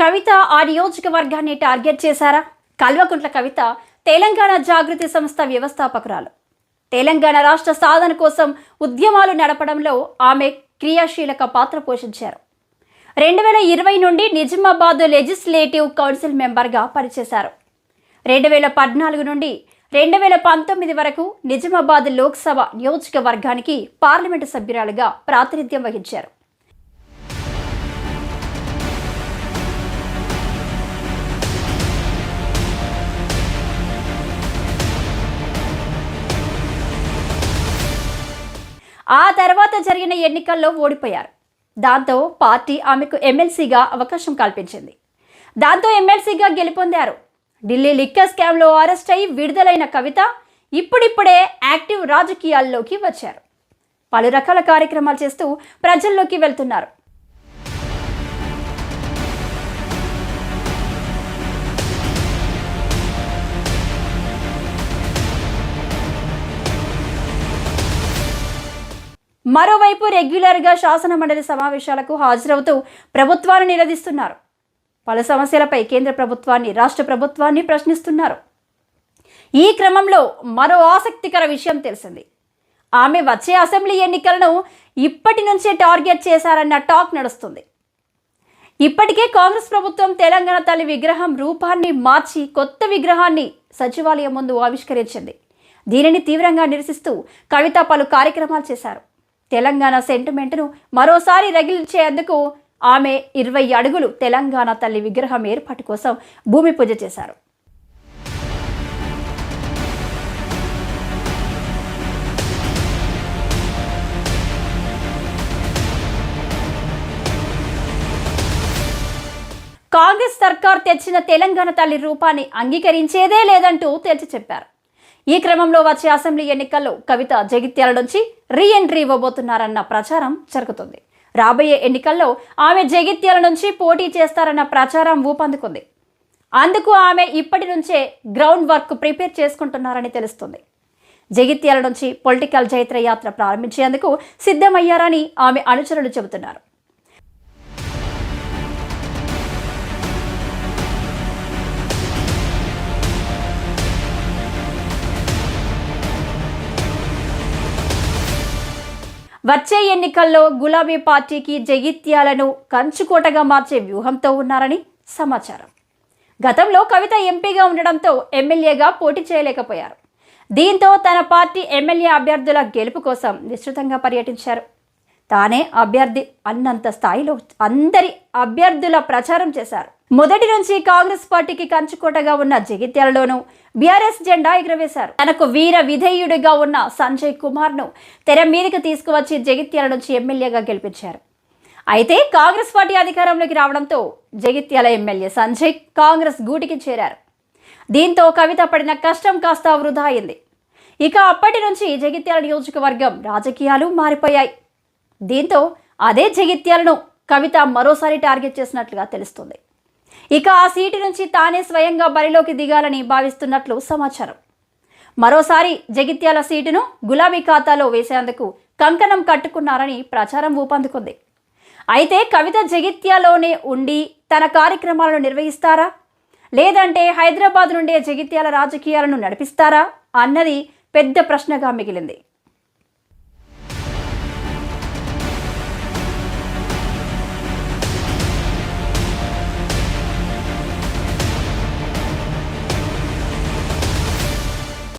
కవిత ఆ నియోజకవర్గాన్ని టార్గెట్ చేశారా? కల్వకుంట్ల కవిత తెలంగాణ జాగృతి సంస్థ వ్యవస్థాపకురాలు. తెలంగాణ రాష్ట్ర సాధన కోసం ఉద్యమాలు నడపడంలో ఆమె క్రియాశీలక పాత్ర పోషించారు. రెండు వేల ఇరవై నుండి నిజామాబాద్ లెజిస్లేటివ్ కౌన్సిల్ మెంబర్గా పనిచేశారు. రెండు వేల పద్నాలుగు నుండి రెండు వేల పంతొమ్మిది వరకు నిజామాబాద్ లోక్సభ నియోజకవర్గానికి పార్లమెంటు సభ్యురాలుగా ప్రాతినిధ్యం వహించారు. ఆ తర్వాత జరిగిన ఎన్నికల్లో ఓడిపోయారు. దాంతో పార్టీ ఆమెకు ఎమ్మెల్సీగా అవకాశం కల్పించింది. దాంతో ఎమ్మెల్సీగా గెలుపొందారు. ఢిల్లీ లిక్కర్ స్కామ్లో అరెస్ట్ అయి విడుదలైన కవిత ఇప్పుడిప్పుడే యాక్టివ్ రాజకీయాల్లోకి వచ్చారు. పలు రకాల కార్యక్రమాలు చేస్తూ ప్రజల్లోకి వెళ్తున్నారు. మరోవైపు రెగ్యులర్గా శాసన మండలి సమావేశాలకు హాజరవుతూ ప్రభుత్వాన్ని నిలదీస్తున్నారు. పలు సమస్యలపై కేంద్ర ప్రభుత్వాన్ని రాష్ట్ర ప్రభుత్వాన్ని ప్రశ్నిస్తున్నారు. ఈ క్రమంలో మరో ఆసక్తికర విషయం తెలిసింది. ఆమె వచ్చే అసెంబ్లీ ఎన్నికలను ఇప్పటి నుంచే టార్గెట్ చేశారన్న టాక్ నడుస్తుంది. ఇప్పటికే కాంగ్రెస్ ప్రభుత్వం తెలంగాణ తల్లి విగ్రహం రూపాన్ని మార్చి కొత్త విగ్రహాన్ని సచివాలయం ముందు ఆవిష్కరించింది. దీనిని తీవ్రంగా నిరసిస్తూ కవిత పలు కార్యక్రమాలు చేశారు. తెలంగాణ సెంటిమెంట్ను మరోసారి రగిల్చేందుకు ఆమె ఇరవై అడుగులు తెలంగాణ తల్లి విగ్రహం ఏర్పాటు కోసం భూమి పూజ చేశారు. కాంగ్రెస్ సర్కార్ తెచ్చిన తెలంగాణ తల్లి రూపాన్ని అంగీకరించేదే లేదంటూ తేల్చి చెప్పారు. ఈ క్రమంలో వచ్చే అసెంబ్లీ ఎన్నికల్లో కవిత జగిత్యాల నుంచి రీ ఎంట్రీ ఇవ్వబోతున్నారన్న ప్రచారం జరుగుతుంది. రాబోయే ఎన్నికల్లో ఆమె జగిత్యాల నుంచి పోటీ చేస్తారన్న ప్రచారం ఊపందుకుంది. అందుకు ఆమె ఇప్పటి నుంచే గ్రౌండ్ వర్క్ ప్రిపేర్ చేసుకుంటున్నారని తెలుస్తుంది. జగిత్యాల నుంచి పొలిటికల్ జైత్ర యాత్ర ప్రారంభించేందుకు సిద్ధమయ్యారని ఆమె అనుచరులు చెబుతున్నారు. వచ్చే ఎన్నికల్లో గులాబీ పార్టీకి జగిత్యాలను కంచుకోటగా మార్చే వ్యూహంతో ఉన్నారని సమాచారం. గతంలో కవిత ఎంపీగా ఉండడంతో ఎమ్మెల్యేగా పోటీ చేయలేకపోయారు. దీంతో తన పార్టీ ఎమ్మెల్యే అభ్యర్థుల గెలుపు కోసం విస్తృతంగా పర్యటించారు. తానే అభ్యర్థి అన్నంత స్థాయిలో అందరి అభ్యర్థుల ప్రచారం చేశారు. మొదటి నుంచి కాంగ్రెస్ పార్టీకి కంచుకోటగా ఉన్న జగిత్యాలలోనూ బీఆర్ఎస్ జెండా ఎగురవేశారు. తనకు వీర విధేయుడిగా ఉన్న సంజయ్ కుమార్ను తెర మీదకి తీసుకువచ్చి జగిత్యాల నుంచి ఎమ్మెల్యేగా గెలిపించారు. అయితే కాంగ్రెస్ పార్టీ అధికారంలోకి రావడంతో జగిత్యాల ఎమ్మెల్యే సంజయ్ కాంగ్రెస్ గూటికి చేరారు. దీంతో కవిత పడిన కష్టం కాస్త వృధా అయింది. ఇక అప్పటి నుంచి జగిత్యాల నియోజకవర్గం రాజకీయాలు మారిపోయాయి. దీంతో అదే జగిత్యాలను కవిత మరోసారి టార్గెట్ చేసినట్లుగా తెలుస్తుంది. ఇక ఆ సీటు నుంచి తానే స్వయంగా బరిలోకి దిగాలని భావిస్తున్నట్లు సమాచారం. మరోసారి జగిత్యాల సీటును గులాబీ ఖాతాలో వేసేందుకు కంకణం కట్టుకున్నారని ప్రచారం ఊపందుకుంది. అయితే కవిత జగిత్యాలోనే ఉండి తన కార్యక్రమాలను నిర్వహిస్తారా? లేదంటే హైదరాబాద్ నుండే జగిత్యాల రాజకీయాలను నడిపిస్తారా? అన్నది పెద్ద ప్రశ్నగా మిగిలింది.